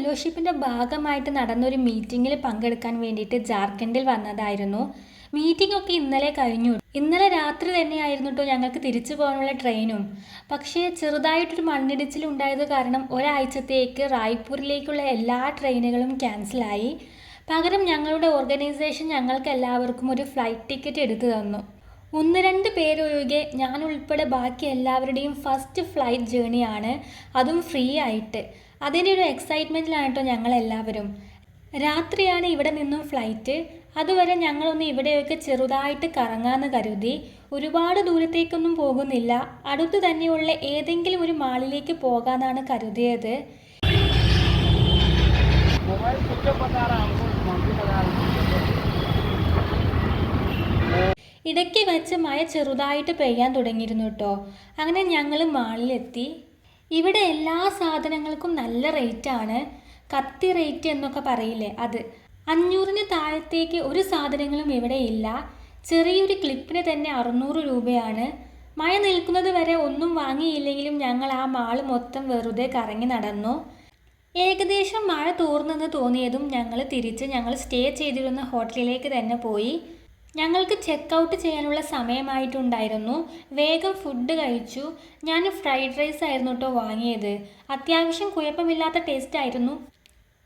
ഫെല്ലോഷിപ്പിന്റെ ഭാഗമായിട്ട് നടന്നൊരു മീറ്റിങ്ങിൽ പങ്കെടുക്കാൻ വേണ്ടിയിട്ട് ജാർഖണ്ഡിൽ വന്നതായിരുന്നു. മീറ്റിംഗ് ഒക്കെ ഇന്നലെ കഴിഞ്ഞു. ഇന്നലെ രാത്രി തന്നെയായിരുന്നു കേട്ടോ ഞങ്ങൾക്ക് തിരിച്ചു പോകാനുള്ള ട്രെയിനും. പക്ഷേ ചെറുതായിട്ടൊരു മണ്ണിടിച്ചിൽ ഉണ്ടായത് കാരണം ഒരാഴ്ചത്തേക്ക് റായ്പൂരിലേക്കുള്ള എല്ലാ ട്രെയിനുകളും ക്യാൻസലായി പകരം ഞങ്ങളുടെ ഓർഗനൈസേഷൻ ഞങ്ങൾക്ക് എല്ലാവർക്കും ഒരു ഫ്ലൈറ്റ് ടിക്കറ്റ് എടുത്തു തന്നു. ഒന്ന് രണ്ട് പേരൊഴികെ ഞാൻ ഉൾപ്പെടെ ബാക്കി എല്ലാവരുടെയും ഫസ്റ്റ് ഫ്ലൈറ്റ് ജേണിയാണ്. അതും ഫ്രീ ആയിട്ട്. അതിന്റെ ഒരു എക്സൈറ്റ്മെന്റിലാണ് കേട്ടോ ഞങ്ങളെല്ലാവരും. രാത്രിയാണ് ഇവിടെ നിന്നും ഫ്ലൈറ്റ് അതുവരെ ഞങ്ങളൊന്ന് ഇവിടെയൊക്കെ ചെറുതായിട്ട് കറങ്ങാമെന്ന് കരുതി. ഒരുപാട് ദൂരത്തേക്കൊന്നും പോകുന്നില്ല. അടുത്തു തന്നെയുള്ള ഏതെങ്കിലും ഒരു മാളിലേക്ക് പോകാനാണ് കരുതിയത്. ഇടയ്ക്ക് വെച്ച് മഴ ചെറുതായിട്ട് പെയ്യാൻ തുടങ്ങിയിരുന്നു കേട്ടോ അങ്ങനെ ഞങ്ങൾ മാളിലെത്തി. ഇവിടെ എല്ലാ സാധനങ്ങൾക്കും നല്ല റേറ്റാണ്. കത്തി റേറ്റ് എന്നൊക്കെ പറയില്ലേ അത്. അഞ്ഞൂറിന് താഴത്തേക്ക് ഒരു സാധനങ്ങളും ഇവിടെ ഇല്ല. ചെറിയൊരു ക്ലിപ്പിന് തന്നെ അറുന്നൂറ് രൂപയാണ്. മഴ നിൽക്കുന്നത് വരെ ഒന്നും വാങ്ങിയില്ലെങ്കിലും ഞങ്ങൾ ആ മാൾ മൊത്തം വെറുതെ കറങ്ങി നടന്നു. ഏകദേശം മഴ തോർന്നെന്ന് തോന്നിയതും ഞങ്ങൾ തിരിച്ച് ഞങ്ങൾ സ്റ്റേ ചെയ്തിരുന്ന ഹോട്ടലിലേക്ക് തന്നെ പോയി. ഞങ്ങൾക്ക് ചെക്ക് ഔട്ട് ചെയ്യാനുള്ള സമയമായിട്ടുണ്ടായിരുന്നു. വേഗം ഫുഡ് കഴിച്ചു. ഞാൻ ഫ്രൈഡ് റൈസ് ആയിരുന്നു കേട്ടോ വാങ്ങിയത്. അത്യാവശ്യം കുഴപ്പമില്ലാത്ത ടേസ്റ്റ് ആയിരുന്നു.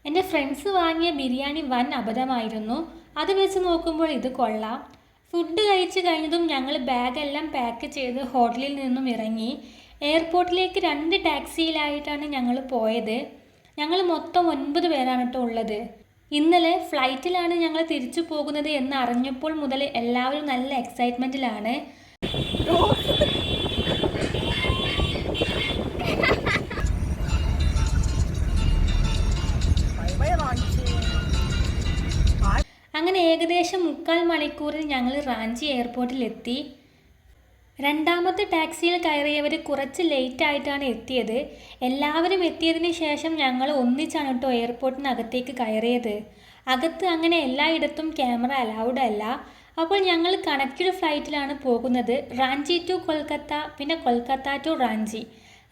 എന്റെ ഫ്രണ്ട്സ് വാങ്ങിയ ബിരിയാണി വൻ അബദ്ധമായിരുന്നു. അത് വെച്ച് നോക്കുമ്പോൾ ഇത് കൊള്ളാം. ഫുഡ് കഴിച്ച് കഴിഞ്ഞതും ഞങ്ങൾ ബാഗെല്ലാം പാക്ക് ചെയ്ത് ഹോട്ടലിൽ നിന്നും ഇറങ്ങി. എയർപോർട്ടിലേക്ക് രണ്ട് ടാക്സിയിലായിട്ടാണ് ഞങ്ങൾ പോയത്. ഞങ്ങൾ മൊത്തം ഒൻപത് പേരാണ് കേട്ടോ ഉള്ളത്. ഇന്നലെ ഫ്ലൈറ്റിലാണ് ഞങ്ങൾ തിരിച്ചു പോകുന്നത് എന്ന് അറിഞ്ഞപ്പോൾ മുതൽ എല്ലാവരും നല്ല എക്സൈറ്റ്മെന്റിലാണ് അങ്ങനെ ഏകദേശം മുക്കാൽ മണിക്കൂറിൽ ഞങ്ങൾ റാഞ്ചി എയർപോർട്ടിലെത്തി. രണ്ടാമത്തെ ടാക്സിയിൽ കയറിയവർ കുറച്ച് ലേറ്റ് ആയിട്ടാണ് എത്തിയത്. എല്ലാവരും എത്തിയതിന് ശേഷം ഞങ്ങൾ ഒന്നിച്ചാണ് കേട്ടോ എയർപോർട്ടിനകത്തേക്ക് കയറിയത്. അകത്ത് അങ്ങനെ എല്ലായിടത്തും ക്യാമറ അലൗഡ് അല്ല. അപ്പോൾ ഞങ്ങൾ കണക്റ്റഡ് ഫ്ലൈറ്റിലാണ് പോകുന്നത്. റാഞ്ചി ടു കൊൽക്കത്ത പിന്നെ കൊൽക്കത്ത ടു റാഞ്ചി.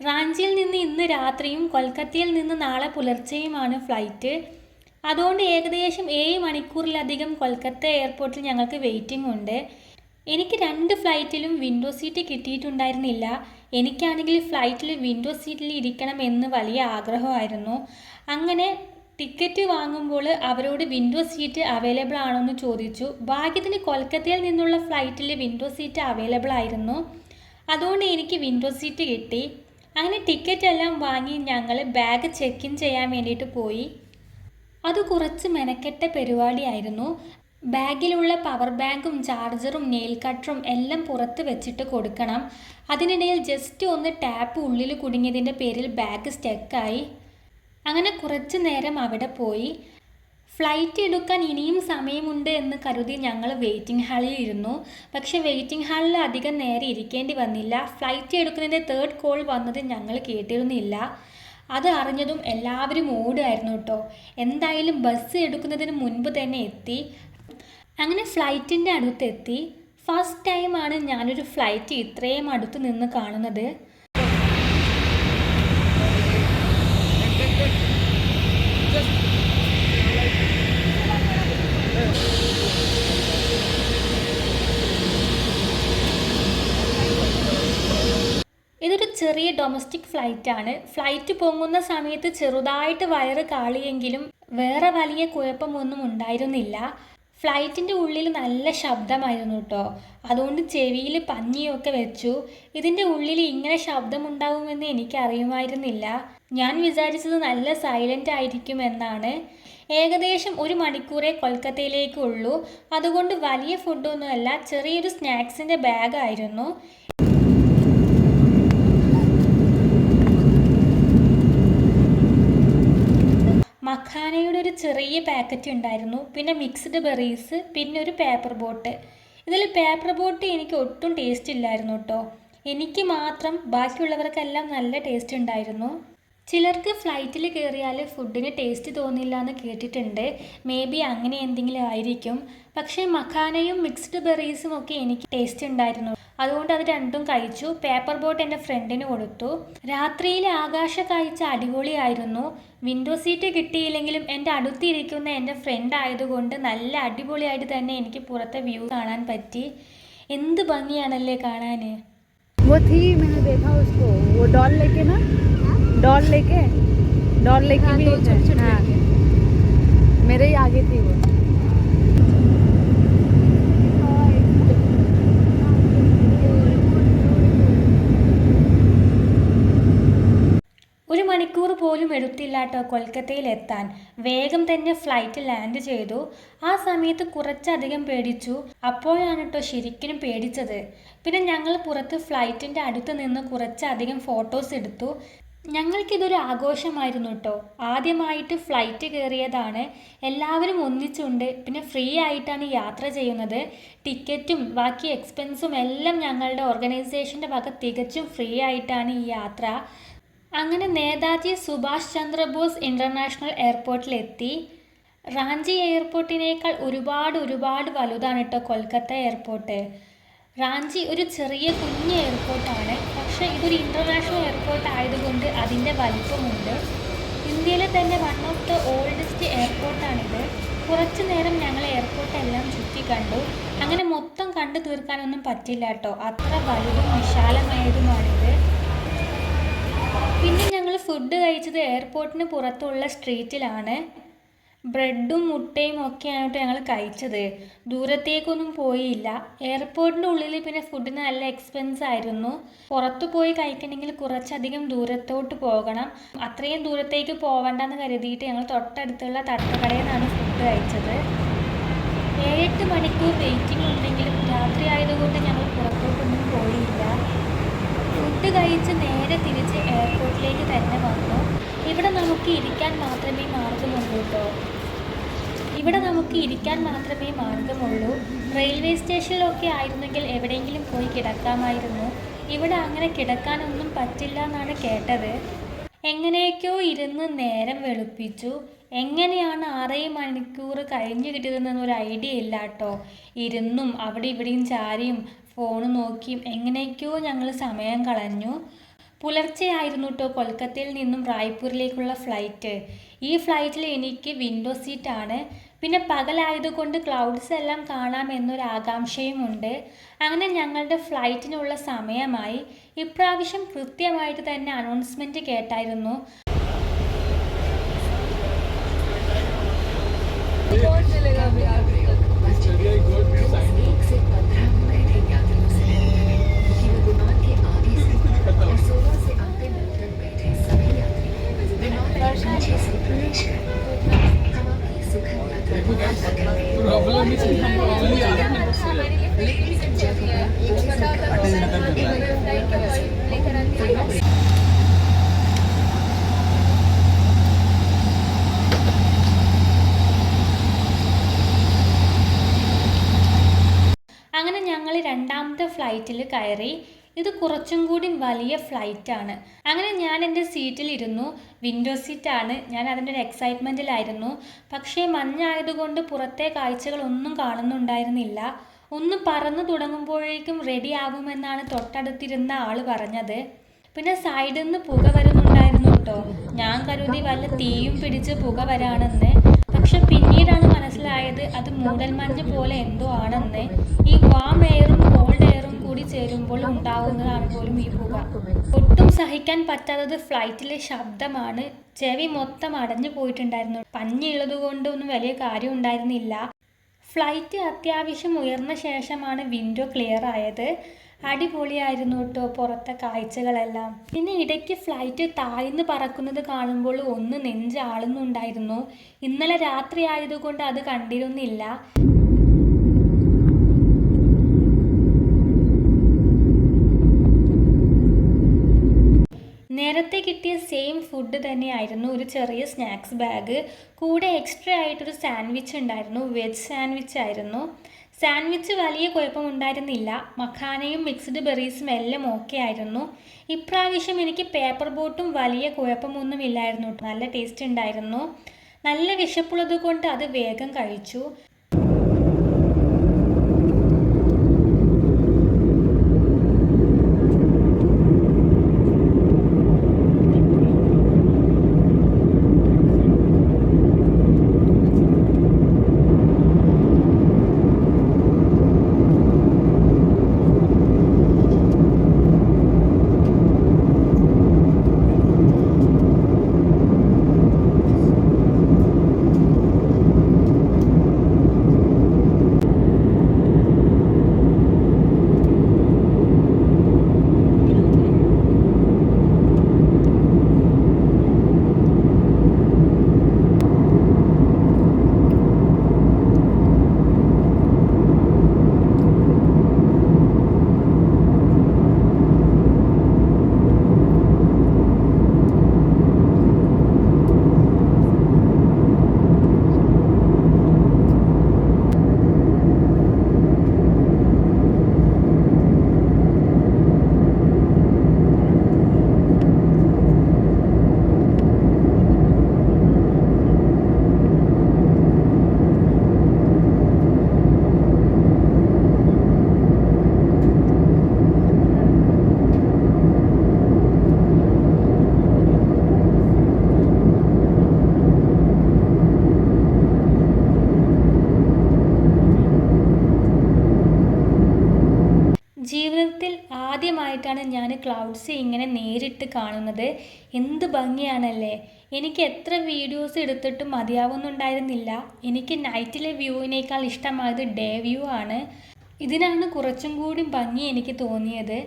റാഞ്ചിയിൽ നിന്ന് ഇന്ന് രാത്രിയും കൊൽക്കത്തയിൽ നിന്ന് നാളെ പുലർച്ചെയുമാണ് ഫ്ലൈറ്റ്. അതുകൊണ്ട് ഏകദേശം ഏഴ് മണിക്കൂറിലധികം കൊൽക്കത്ത എയർപോർട്ടിൽ ഞങ്ങൾക്ക് വെയിറ്റിംഗ് ഉണ്ട്. എനിക്ക് രണ്ട് ഫ്ലൈറ്റിലും വിൻഡോ സീറ്റ് കിട്ടിയിട്ടുണ്ടായിരുന്നില്ല. എനിക്കാണെങ്കിൽ ഫ്ലൈറ്റിൽ വിൻഡോ സീറ്റിൽ ഇരിക്കണം എന്ന് വലിയ ആഗ്രഹമായിരുന്നു. അങ്ങനെ ടിക്കറ്റ് വാങ്ങുമ്പോൾ അവരോട് വിൻഡോ സീറ്റ് അവൈലബിൾ ആണോ എന്ന് ചോദിച്ചു. ഭാഗ്യത്തിന് കൊൽക്കത്തയിൽ നിന്നുള്ള ഫ്ലൈറ്റിൽ വിൻഡോ സീറ്റ് അവൈലബിൾ ആയിരുന്നു. അതുകൊണ്ട് എനിക്ക് വിൻഡോ സീറ്റ് കിട്ടി. അങ്ങനെ ടിക്കറ്റ് എല്ലാം വാങ്ങി ഞങ്ങൾ ബാഗ് ചെക്ക് ഇൻ ചെയ്യാൻ വേണ്ടിയിട്ട് പോയി. അത് കുറച്ച് മെനക്കെട്ട പരിപാടിയായിരുന്നു. ബാഗിലുള്ള പവർ ബാങ്കും ചാർജറും നെയിൽ കട്ടറും എല്ലാം പുറത്ത് വെച്ചിട്ട് കൊടുക്കണം. അതിനിടയിൽ ജസ്റ്റ് ഒന്ന് ടാപ്പ് ഉള്ളിൽ കുടുങ്ങിയതിന്റെ പേരിൽ ബാഗ് സ്റ്റക്കായി അങ്ങനെ കുറച്ചു നേരം അവിടെ പോയി. ഫ്ലൈറ്റ് എടുക്കാൻ ഇനിയും സമയമുണ്ട് എന്ന് കരുതി ഞങ്ങൾ വെയിറ്റിംഗ് ഹാളിൽ ഇരുന്നു. പക്ഷെ വെയിറ്റിംഗ് ഹാളിൽ അധികം നേരം ഇരിക്കേണ്ടി വന്നില്ല. ഫ്ലൈറ്റ് എടുക്കുന്നതിന്റെ തേർഡ് കോൾ വന്നത് ഞങ്ങൾ കേട്ടിരുന്നില്ല. അത് അറിഞ്ഞതും എല്ലാവരും ഓടുമായിരുന്നു കേട്ടോ എന്തായാലും ബസ് എടുക്കുന്നതിന് മുൻപ് തന്നെ എത്തി. അങ്ങനെ ഫ്ലൈറ്റിന്റെ അടുത്തെത്തി. ഫസ്റ്റ് ടൈമാണ് ഞാനൊരു ഫ്ലൈറ്റ് ഇത്രയും അടുത്ത് നിന്ന് കാണുന്നത്. ഇതൊരു ചെറിയ ഡൊമസ്റ്റിക് ഫ്ലൈറ്റ് ആണ് ഫ്ലൈറ്റ് പൊങ്ങുന്ന സമയത്ത് ചെറുതായിട്ട് വയറ് കാളിയെങ്കിലും വേറെ വലിയ കുഴപ്പമൊന്നും ഉണ്ടായിരുന്നില്ല. ഫ്ലൈറ്റിന്റെ ഉള്ളിൽ നല്ല ശബ്ദമായിരുന്നു കേട്ടോ അതുകൊണ്ട് ചെവിയിൽ പഞ്ഞിയൊക്കെ വെച്ചു. ഇതിന്റെ ഉള്ളിൽ ഇങ്ങനെ ശബ്ദമുണ്ടാവുമെന്ന് എനിക്ക് അറിയുമായിരുന്നില്ല ഞാൻ വിചാരിച്ചത് നല്ല സൈലന്റ് ആയിരിക്കും എന്നാണ് ഏകദേശം ഒരു മണിക്കൂറേ കൊൽക്കത്തയിലേക്കുള്ളൂ. അതുകൊണ്ട് വലിയ ഫുഡൊന്നുമല്ല ചെറിയൊരു സ്നാക്സിന്റെ ബാഗായിരുന്നു മഖാനയുടെ ഒരു ചെറിയ പാക്കറ്റ് ഉണ്ടായിരുന്നു. പിന്നെ മിക്സ്ഡ് ബെറീസ് പിന്നെ ഒരു പേപ്പർ ബോട്ട് ഇതിൽ പേപ്പർ ബോട്ട് എനിക്ക് ഒട്ടും ടേസ്റ്റ് ഇല്ലായിരുന്നു കേട്ടോ എനിക്ക് മാത്രം ബാക്കിയുള്ളവർക്കെല്ലാം നല്ല ടേസ്റ്റ് ഉണ്ടായിരുന്നു. ചിലർക്ക് ഫ്ലൈറ്റിൽ കയറിയാൽ ഫുഡിന് ടേസ്റ്റ് തോന്നില്ല എന്ന് കേട്ടിട്ടുണ്ട്. മേ ബി അങ്ങനെ എന്തെങ്കിലും ആയിരിക്കും. പക്ഷേ മഖാനയും മിക്സ്ഡ് ബെറീസും ഒക്കെ എനിക്ക് ടേസ്റ്റ് ഉണ്ടായിരുന്നു. അതുകൊണ്ട് അത് രണ്ടും കഴിച്ചു പേപ്പർ ബോട്ട് എൻ്റെ ഫ്രണ്ടിന് കൊടുത്തു രാത്രിയിലെ ആകാശ കാഴ്ച അടിപൊളിയായിരുന്നു വിൻഡോ സീറ്റ് കിട്ടിയില്ലെങ്കിലും എൻ്റെ അടുത്തിരിക്കുന്ന എൻ്റെ ഫ്രണ്ട് ആയതുകൊണ്ട് നല്ല അടിപൊളിയായിട്ട് തന്നെ എനിക്ക് പുറത്തെ വ്യൂ കാണാൻ പറ്റി എന്ത് ഭംഗിയാണല്ലേ കാണാൻ वो थी मैंने देखा उसको वो डॉल लेके ना डॉल लेके डॉल लेके भी हाँ मेरे ही आगे थी वो മണിക്കൂർ പോലും എടുത്തില്ല കൊൽക്കത്തയിൽ എത്താൻ വേഗം തന്നെ ഫ്ലൈറ്റ് ലാൻഡ് ചെയ്തു. ആ സമയത്ത് കുറച്ചധികം പേടിച്ചു. അപ്പോഴാണ് കേട്ടോ ശരിക്കും പേടിച്ചത്. പിന്നെ ഞങ്ങൾ പുറത്ത് ഫ്ലൈറ്റിന്റെ അടുത്ത് നിന്ന് കുറച്ചധികം ഫോട്ടോസ് എടുത്തു. ഞങ്ങൾക്കിതൊരു ആഘോഷമായിരുന്നു കേട്ടോ ആദ്യമായിട്ട് ഫ്ലൈറ്റ് കയറിയതാണ്. എല്ലാവരും ഒന്നിച്ചുണ്ട്. പിന്നെ ഫ്രീ ആയിട്ടാണ് യാത്ര ചെയ്യുന്നത്. ടിക്കറ്റും ബാക്കി എക്സ്പെൻസും എല്ലാം ഞങ്ങളുടെ ഓർഗനൈസേഷന്റെ വക തികച്ചും ഫ്രീ ആയിട്ടാണ് ഈ യാത്ര. അങ്ങനെ നേതാജി സുഭാഷ് ചന്ദ്രബോസ് ഇന്റർനാഷണൽ എയർപോർട്ടിലെത്തി റാഞ്ചി എയർപോർട്ടിനേക്കാൾ ഒരുപാട് ഒരുപാട് വലുതാണ് കേട്ടോ കൊൽക്കത്ത എയർപോർട്ട് റാഞ്ചി ഒരു ചെറിയ കുഞ്ഞ് എയർപോർട്ടാണ് പക്ഷേ ഇതൊരു ഇന്റർനാഷണൽ എയർപോർട്ട് ആയതുകൊണ്ട് അതിന്റെ വലിപ്പമുണ്ട്. ഇന്ത്യയിലെ തന്നെ വൺ ഓഫ് ദ ഓൾഡസ്റ്റ് എയർപോർട്ടാണിത് കുറച്ച് നേരം ഞങ്ങൾ എയർപോർട്ടെല്ലാം ചുറ്റി കണ്ടു. അങ്ങനെ മൊത്തം കണ്ടു തീർക്കാനൊന്നും പറ്റില്ല കേട്ടോ അത്ര വലുതും വിശാലമായതുമാണിത്. പിന്നെ ഞങ്ങൾ ഫുഡ് കഴിച്ചത് എയർപോർട്ടിന് പുറത്തുള്ള സ്ട്രീറ്റിലാണ് ബ്രെഡും മുട്ടയും ഒക്കെയാണ് കേട്ടോ ഞങ്ങൾ കഴിച്ചത്. ദൂരത്തേക്കൊന്നും പോയില്ല. എയർപോർട്ടിന്റെ ഉള്ളിൽ പിന്നെ ഫുഡിന് നല്ല എക്സ്പെൻസ് ആയിരുന്നു. പുറത്തു പോയി കഴിക്കണമെങ്കിൽ കുറച്ചധികം ദൂരത്തോട്ട് പോകണം. അത്രയും ദൂരത്തേക്ക് പോവണ്ടെന്ന് കരുതിയിട്ട് ഞങ്ങൾ തൊട്ടടുത്തുള്ള തട്ടുകടയിൽ നിന്നാണ് ഫുഡ് കഴിച്ചത്. ഏഴെട്ട് മണിക്കൂർ വെയിറ്റിംഗ് ഉണ്ടെങ്കിലും രാത്രി ആയതുകൊണ്ട് ഞങ്ങൾ പുറത്തോട്ടൊന്നും പോയില്ല. ഫുഡ് കഴിച്ച് നേരെ തിരിച്ച് എയർപോർട്ടിലേക്ക് തന്നെ വന്നു. ഇവിടെ നമുക്ക് ഇരിക്കാൻ മാത്രമേ മാർഗമുള്ളൂ കേട്ടോ ഇവിടെ നമുക്ക് ഇരിക്കാൻ മാത്രമേ മാർഗമുള്ളൂ. റെയിൽവേ സ്റ്റേഷനിലൊക്കെ ആയിരുന്നെങ്കിൽ എവിടെയെങ്കിലും പോയി കിടക്കാമായിരുന്നു. ഇവിടെ അങ്ങനെ കിടക്കാനൊന്നും പറ്റില്ല എന്നാണ് കേട്ടത്. എങ്ങനെയൊക്കെയോ ഇരുന്ന് നേരം വെളുപ്പിച്ചു. എങ്ങനെയാണ് ആറേ മണിക്കൂർ കഴിഞ്ഞു കിട്ടിയതെന്നൊരു ഐഡിയ ഇല്ല കേട്ടോ ഇരുന്നും അവിടെ ഇവിടെയും ചാരിയും ഫോൺ നോക്കിയും എങ്ങനെയൊക്കെയോ ഞങ്ങൾ സമയം കളഞ്ഞു. പുലർച്ചെയായിരുന്നു കേട്ടോ കൊൽക്കത്തയിൽ നിന്നും റായ്പൂരിലേക്കുള്ള ഫ്ലൈറ്റ്. ഈ ഫ്ലൈറ്റിൽ എനിക്ക് വിൻഡോ സീറ്റാണ്. പിന്നെ പകലായതുകൊണ്ട് ക്ലൗഡ്സ് എല്ലാം കാണാം എന്നൊരു ആകാംക്ഷയുമുണ്ട് അങ്ങനെ ഞങ്ങളുടെ ഫ്ലൈറ്റിനുള്ള സമയമായി. ഇപ്രാവശ്യം കൃത്യമായിട്ട് തന്നെ അനൗൺസ്മെന്റ് കേട്ടായിരുന്നു. അങ്ങനെ ഞങ്ങൾ രണ്ടാമത്തെ ഫ്ലൈറ്റിൽ കയറി. ഇത് കുറച്ചും കൂടി വലിയ ഫ്ലൈറ്റാണ് അങ്ങനെ ഞാൻ എന്റെ സീറ്റിലിരുന്നു വിൻഡോ സീറ്റാണ് ഞാൻ അതിന്റെ ഒരു എക്സൈറ്റ്മെന്റിലായിരുന്നു പക്ഷേ മഞ്ഞായതുകൊണ്ട് പുറത്തെ കാഴ്ചകളൊന്നും കാണുന്നുണ്ടായിരുന്നില്ല. ഒന്ന് പറന്നു തുടങ്ങുമ്പോഴേക്കും റെഡി ആകുമെന്നാണ് തൊട്ടടുത്തിരുന്ന ആൾ പറഞ്ഞത്. പിന്നെ സൈഡിൽ നിന്ന് പുക വരുന്നുണ്ടായിരുന്നു കേട്ടോ. ഞാൻ കരുതി വല്ല തീയും പിടിച്ച് പുക വരാണെന്ന്. പക്ഷെ പിന്നീടാണ് മനസ്സിലായത് അത് മൂടൽമഞ്ഞ് പോലെ എന്തോ ആണെന്ന്. ഈ വാം എയറും കോൾഡ് എയറും കൂടി ചേരുമ്പോൾ ഉണ്ടാകുന്നതാണ് പോലും ഈ പുക. ഒട്ടും സഹിക്കാൻ പറ്റാത്തത് ഫ്ലൈറ്റിലെ ശബ്ദമാണ്. ചെവി മൊത്തം അടഞ്ഞു പോയിട്ടുണ്ടായിരുന്നു. പഞ്ഞിയുള്ളത് കൊണ്ടൊന്നും വലിയ കാര്യം ഉണ്ടായിരുന്നില്ല. ഫ്ലൈറ്റ് അത്യാവശ്യം ഉയർന്ന ശേഷമാണ് വിൻഡോ ക്ലിയർ ആയത്. അടിപൊളിയായിരുന്നു കേട്ടോ പുറത്തെ കാഴ്ചകളെല്ലാം. പിന്നെ ഇടയ്ക്ക് ഫ്ലൈറ്റ് താഴ്ന്ന് പറക്കുന്നത് കാണുമ്പോൾ ഒന്ന് നെഞ്ചാളുന്നുണ്ടായിരുന്നു ഇന്നലെ രാത്രി ആയതുകൊണ്ട് അത് കണ്ടിരുന്നില്ല. നേരത്തെ കിട്ടിയ സെയിം ഫുഡ് തന്നെയായിരുന്നു ഒരു ചെറിയ സ്നാക്സ് ബാഗ് കൂടെ എക്സ്ട്രാ ആയിട്ടൊരു സാൻഡ്വിച്ച് ഉണ്ടായിരുന്നു വെജ് സാൻഡ്വിച്ച് ആയിരുന്നു. സാൻഡ്വിച്ച് വലിയ കുഴപ്പമുണ്ടായിരുന്നില്ല. മഖാനയും മിക്സ്ഡ് ബെറീസും എല്ലാം ഓക്കെ ആയിരുന്നു. ഇപ്രാവശ്യം എനിക്ക് പേപ്പർ ബോട്ടും വലിയ കുഴപ്പമൊന്നുമില്ലായിരുന്നു. നല്ല ടേസ്റ്റ് ഉണ്ടായിരുന്നു. നല്ല വിശപ്പുള്ളത് കൊണ്ട് അത് വേഗം കഴിച്ചു. ആദ്യമായിട്ടാണ് ഞാൻ ക്ലൗഡ്സ് ഇങ്ങനെ നേരിട്ട് കാണുന്നത്. എന്ത് ഭംഗിയാണല്ലേ. എനിക്ക് എത്ര വീഡിയോസ് എടുത്തിട്ടും മതിയാവുന്നുണ്ടായിരുന്നില്ല. എനിക്ക് നൈറ്റിലെ വ്യൂവിനേക്കാൾ ഇഷ്ടമായത് ഡേ വ്യൂ ആണ്. ഇതിനാണ് കുറച്ചും കൂടി ഭംഗി എനിക്ക് തോന്നിയത്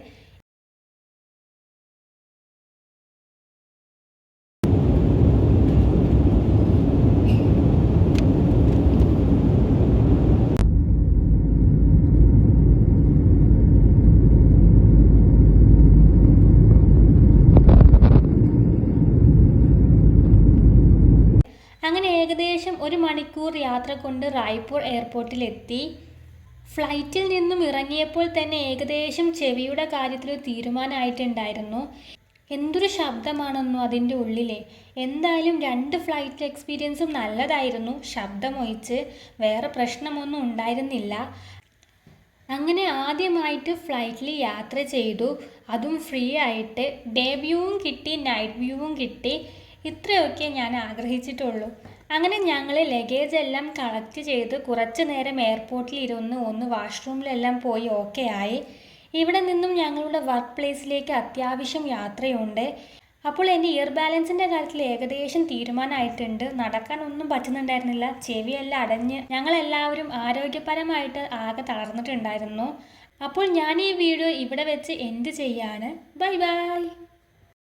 അങ്ങനെ ഏകദേശം ഒരു മണിക്കൂർ യാത്ര കൊണ്ട് റായ്പൂർ എയർപോർട്ടിലെത്തി. ഫ്ലൈറ്റിൽ നിന്നും ഇറങ്ങിയപ്പോൾ തന്നെ ഏകദേശം ചെവിയുടെ കാര്യത്തിൽ തീരുമാനമായിട്ടുണ്ടായിരുന്നു. എന്തൊരു ശബ്ദമാണെന്നോ അതിന്റെ ഉള്ളിലെ. എന്തായാലും രണ്ട് ഫ്ലൈറ്റ് എക്സ്പീരിയൻസും നല്ലതായിരുന്നു ശബ്ദമൊഴിച്ച്. വേറെ പ്രശ്നമൊന്നും ഉണ്ടായിരുന്നില്ല. അങ്ങനെ ആദ്യമായിട്ട് ഫ്ലൈറ്റിൽ യാത്ര ചെയ്തു. അതും ഫ്രീ ആയിട്ട്. ഡേ വ്യൂവും കിട്ടി നൈറ്റ് വ്യൂവും കിട്ടി. ഇത്രയൊക്കെ ഞാൻ ആഗ്രഹിച്ചിട്ടുള്ളൂ. അങ്ങനെ ഞങ്ങൾ ലഗേജ് എല്ലാം കളക്ട് ചെയ്ത്. കുറച്ച് നേരം എയർപോർട്ടിൽ ഇരുന്ന് ഒന്ന് വാഷ്റൂമിലെല്ലാം പോയി ഓക്കെ ആയി. ഇവിടെ നിന്നും ഞങ്ങളുടെ വർക്ക് പ്ലേസിലേക്ക് അത്യാവശ്യം യാത്രയുണ്ട്. അപ്പോൾ എന്റെ ഇയർ ബാലൻസിന്റെ കാര്യത്തിൽ ഏകദേശം തീരുമാനമായിട്ടുണ്ട്. നടക്കാൻ ഒന്നും പറ്റുന്നുണ്ടായിരുന്നില്ല. ചെവിയെല്ലാം അടഞ്ഞ് ഞങ്ങളെല്ലാവരും ആരോഗ്യപരമായിട്ട് ആകെ തളർന്നിട്ടുണ്ടായിരുന്നു. അപ്പോൾ ഞാൻ ഈ വീഡിയോ ഇവിടെ വെച്ച് എൻഡ് ചെയ്യാണ്. Bye bye